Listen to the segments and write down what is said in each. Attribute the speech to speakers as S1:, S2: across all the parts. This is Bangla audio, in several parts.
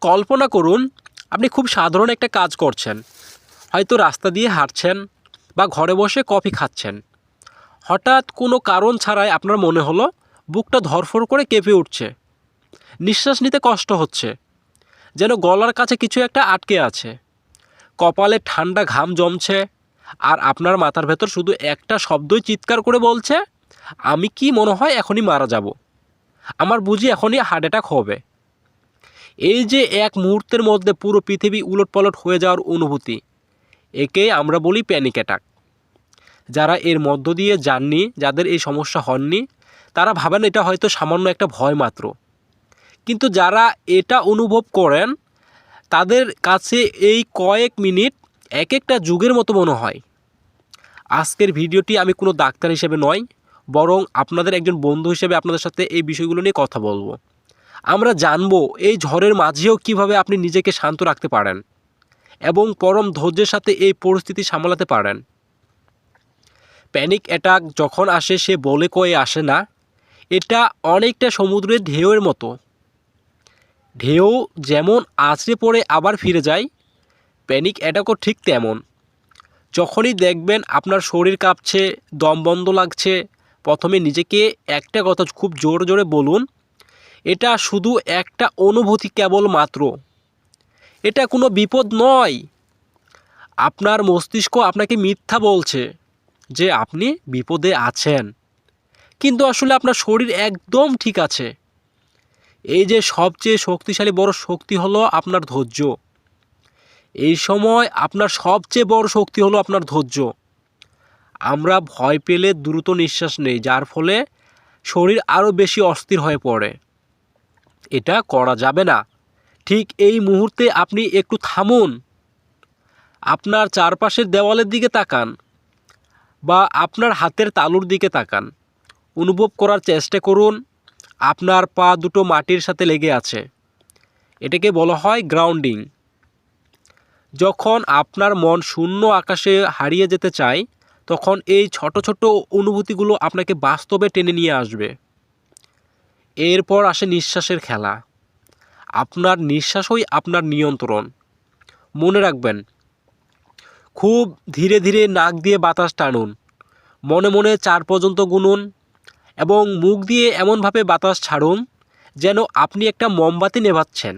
S1: কল্পনা করুন, আপনি খুব সাধারণ একটা কাজ করছেন। হয়তো রাস্তা দিয়ে হাঁটছেন বা ঘরে বসে কফি খাচ্ছেন। হঠাৎ কোনো কারণ ছাড়াই আপনার মনে হলো, বুকটা ধরফর করে কেঁপে উঠছে। নিঃশ্বাস নিতে কষ্ট হচ্ছে। যেন গলার কাছে কিছু একটা আটকে আছে। কপালে ঠান্ডা ঘাম জমছে, আর আপনার মাথার ভেতর শুধু একটা শব্দই চিৎকার করে বলছে, আমি কি মনে হয় এখনই মারা যাব? আমার বুঝি এখনই হার্ট অ্যাটাক হবে। এই যে এক মুহূর্তের মধ্যে পুরো পৃথিবী উলটপালট হয়ে যাওয়ার অনুভূতি, একে আমরা বলি প্যানিক অ্যাটাক যারা এর মধ্য দিয়ে যাননি, যাদের এই সমস্যা হননি, তারা ভাবেন এটা হয়তো সামান্য একটা ভয় মাত্র। কিন্তু যারা এটা অনুভব করেন, তাদের কাছে এই কয়েক মিনিট এক একটা যুগের মতো মনে হয়। আজকের ভিডিওটি আমি কোনো ডাক্তার হিসেবে নয়, বরং আপনাদের একজন বন্ধু হিসেবে আপনাদের সাথে এই বিষয়গুলো নিয়ে কথা বলব। আমরা জানব এই ঝড়ের মাঝেও কীভাবে আপনি নিজেকে শান্ত রাখতে পারেন এবং পরম ধৈর্যের সাথে এই পরিস্থিতি সামলাতে পারেন। প্যানিক অ্যাটাক যখন আসে, সে বলে কয়ে আসে না। এটা অনেকটা সমুদ্রের ঢেউয়ের মতো। ঢেউ যেমন আছড়ে পড়ে আবার ফিরে যায় প্যানিক অ্যাটাকও ঠিক তেমন। যখনই দেখবেন আপনার শরীর কাঁপছে, দম বন্ধ লাগছে, প্রথমে নিজেকে একটা কথা খুব জোরে জোরে বলুন এটা শুধু একটা অনুভূতি কেবল মাত্র এটা কোনো বিপদ নয়। আপনার মস্তিষ্ক আপনাকে মিথ্যা বলছে যে আপনি বিপদে আছেন। কিন্তু আসলে আপনার শরীর একদম ঠিক আছে। এই যে সবচেয়ে শক্তিশালী বড় শক্তি হলো আপনার ধৈর্য। এই সময় আপনার সবচেয়ে বড় শক্তি হলো আপনার ধৈর্য। আমরা ভয় পেলে দ্রুত নিঃশ্বাস নেই, যার ফলে শরীর আরও বেশি অস্থির হয়ে পড়ে। এটা করা যাবে না। ঠিক এই মুহূর্তে আপনি একটু থামুন। আপনার চারপাশের দেওয়ালের দিকে তাকান বা আপনার হাতের তালুর দিকে তাকান। অনুভব করার চেষ্টা করুন, আপনার পা দুটো মাটির সাথে লেগে আছে। এটাকে বলা হয় গ্রাউন্ডিং। যখন আপনার মন শূন্য আকাশে হারিয়ে যেতে চায়, তখন এই ছোট ছোট অনুভূতিগুলো আপনাকে বাস্তবে টেনে নিয়ে আসবে। এরপর আসে নিঃশ্বাসের খেলা। আপনার নিঃশ্বাসই আপনার নিয়ন্ত্রণ। মনে রাখবেন, খুব ধীরে ধীরে নাক দিয়ে বাতাস টানুন, মনে মনে চার পর্যন্ত গুনুন এবং মুখ দিয়ে এমনভাবে বাতাস ছাড়ুন যেন আপনি একটা মোমবাতি নেভাচ্ছেন।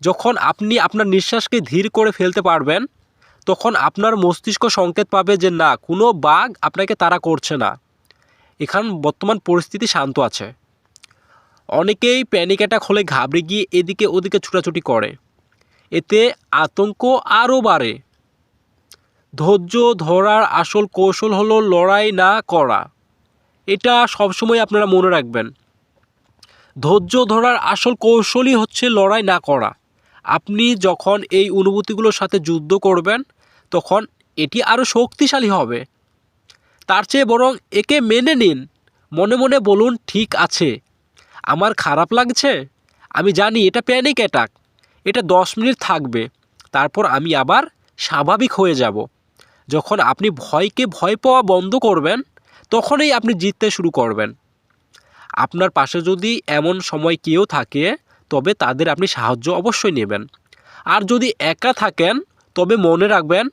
S1: যখন আপনি আপনার নিঃশ্বাসকে ধীর করে ফেলতে পারবেন, তখন আপনার মস্তিষ্ক সংকেত পাবে যে না, কোনো বাঘ আপনাকে তাড়া করছে না। এখান বর্তমান পরিস্থিতি শান্ত আছে। অনেকেই প্যানিক অ্যাটাক হলে ঘাবড়ে গিয়ে এদিকে ওদিকে ছুটাছুটি করে। এতে আতঙ্ক আরও বাড়ে। ধৈর্য ধরার আসল কৌশল হলো লড়াই না করা। এটা সবসময় আপনারা মনে রাখবেন। ধৈর্য ধরার আসল কৌশলই হচ্ছে লড়াই না করা। আপনি যখন এই অনুভূতিগুলোর সাথে যুদ্ধ করবেন, তখন এটি আরও শক্তিশালী হবে। তার চেয়ে বরং একে মেনে নিন। মনে মনে বলুন, ঠিক আছে। আমার খারাপ লাগছে? আমি জানি এটা প্যানিক অ্যাটাক এটা দশ মিনিট থাকবে। তারপর আমি আবার স্বাভাবিক হয়ে যাব। যখন আপনি ভয়কে ভয় পাওয়া বন্ধ করবেন, তখনই আপনি জিততে শুরু করবেন। আপনার পাশে যদি এমন সময় কেউ থাকে, তবে তাদের আপনি সাহায্য অবশ্যই নেবেন। আর যদি একা থাকেন, তবে মনে রাখবেন,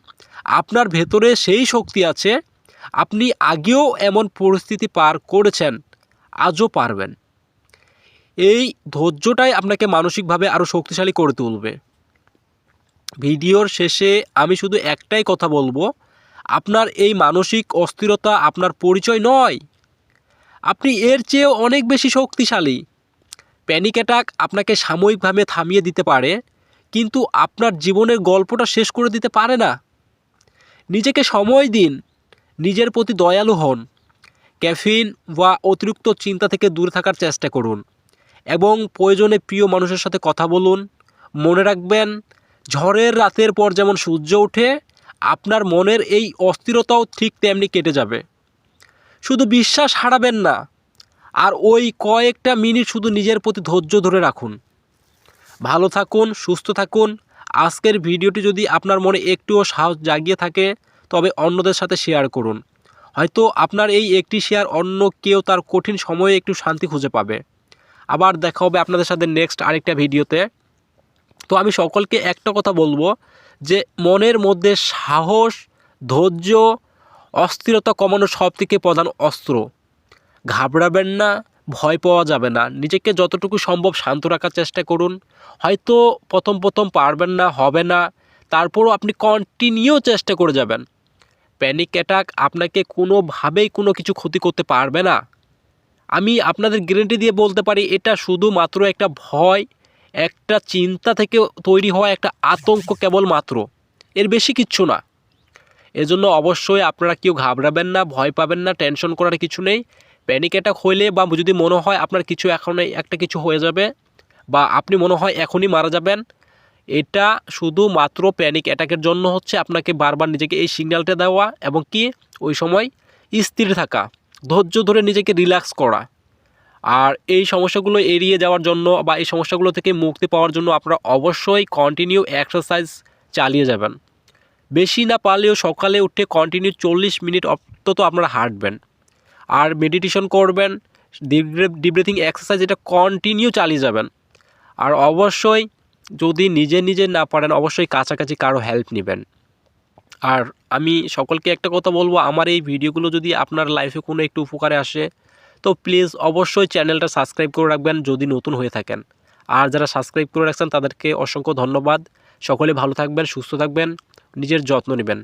S1: আপনার ভেতরে সেই শক্তি আছে, আপনি আগেও এমন পরিস্থিতি পার করেছেন, আজও পারবেন। এই ধৈর্যটাই আপনাকে মানসিকভাবে আরও শক্তিশালী করে তুলবে। ভিডিওর শেষে আমি শুধু একটাই কথা বলব, আপনার এই মানসিক অস্থিরতা আপনার পরিচয় নয়, আপনি এর চেয়েও অনেক বেশি শক্তিশালী। প্যানিক অ্যাটাক আপনাকে সাময়িকভাবে থামিয়ে দিতে পারে, কিন্তু আপনার জীবনের গল্পটা শেষ করে দিতে পারে না। নিজেকে সময় দিন, নিজের প্রতি দয়ালু হন, ক্যাফিন বা অতিরিক্ত চিন্তা থেকে দূরে থাকার চেষ্টা করুন। এবং প্রয়োজনে প্রিয় মানুষের সাথে কথা বলুন। মনে রাখবেন, ঝড়ের রাতের পর যেমন সূর্য ওঠে, আপনার মনের এই অস্থিরতাও ঠিক তেমনি কেটে যাবে। শুধু বিশ্বাস হারাবেন না, আর ওই কয়েকটা মিনিট শুধু নিজের প্রতি ধৈর্য ধরে রাখুন। ভালো থাকুন, সুস্থ থাকুন। আজকের ভিডিওটি যদি আপনার মনে একটুও সাহস জাগিয়ে থাকে, তবে অন্যদের সাথে শেয়ার করুন। হয়তো আপনার এই একটি শেয়ার অন্য কেউ তার কঠিন সময়ে একটু শান্তি খুঁজে পাবে। আবার দেখা হবে আপনাদের সাথে নেক্সট আরেকটা ভিডিওতে। তো আমি সকলকে একটা কথা বলব যে, মনের মধ্যে সাহস, ধৈর্য, অস্থিরতা কমানো সব থেকে প্রধান অস্ত্র। ঘাবড়াবেন না, ভয় পাওয়া যাবে না। নিজেকে যতটুকু সম্ভব শান্ত রাখার চেষ্টা করুন। হয়তো প্রথম প্রথম পারবেন না, হবে না। তারপরও আপনি কন্টিনিউ চেষ্টা করে যাবেন। প্যানিক অ্যাটাক আপনাকে কোনোভাবেই কোনো কিছু ক্ষতি করতে পারবে না। আমি আপনাদের গ্যারেন্টি দিয়ে বলতে পারি, এটা শুধুমাত্র একটা ভয়, একটা চিন্তা থেকে তৈরি হওয়া একটা আতঙ্ক কেবলমাত্র এর বেশি কিচ্ছু না। এজন্য অবশ্যই আপনারা কেউ ঘাবড়াবেন না, ভয় পাবেন না টেনশন করার কিছু নেই। প্যানিক অ্যাটাক হইলে বা যদি মনে হয় আপনার কিছু এখন, একটা কিছু হয়ে যাবে বা আপনি মনে হয় এখনই মারা যাবেন, এটা শুধুমাত্র প্যানিক অ্যাটাকের জন্য হচ্ছে আপনাকে বারবার নিজেকে এই সিগন্যালটা দেওয়া এবং কি? ওই সময় স্থির থাকা। ধৈর্য ধরে নিজেকে রিল্যাক্স করা। আর এই সমস্যাগুলো এড়িয়ে যাওয়ার জন্য বা এই সমস্যাগুলো থেকে মুক্তি পাওয়ার জন্য আপনারা অবশ্যই কন্টিনিউ এক্সারসাইজ চালিয়ে যাবেন। বেশি না পারলেও সকালে উঠে কন্টিনিউ চল্লিশ মিনিট অন্তত আপনারা হাঁটবেন। আর মেডিটেশন করবেন ডিপ ব্রিথিং এক্সারসাইজ এটা কন্টিনিউ চালিয়ে যাবেন। আর অবশ্যই যদি নিজে নিজে না পারেন, অবশ্যই কাছাকাছি কারও হেল্প নেবেন। আর আমি সকলকে একটা কথা বলব, আমার এই ভিডিওগুলো যদি আপনার লাইফে কোনো একটু উপকারে আসে, তো প্লিজ অবশ্যই চ্যানেলটা সাবস্ক্রাইব করে রাখবেন যদি নতুন হয়ে থাকেন। আর যারা সাবস্ক্রাইব করে রাখছেন, তাদেরকে অসংখ্য ধন্যবাদ। সকলে ভালো থাকবেন, সুস্থ থাকবেন, নিজের যত্ন নেবেন।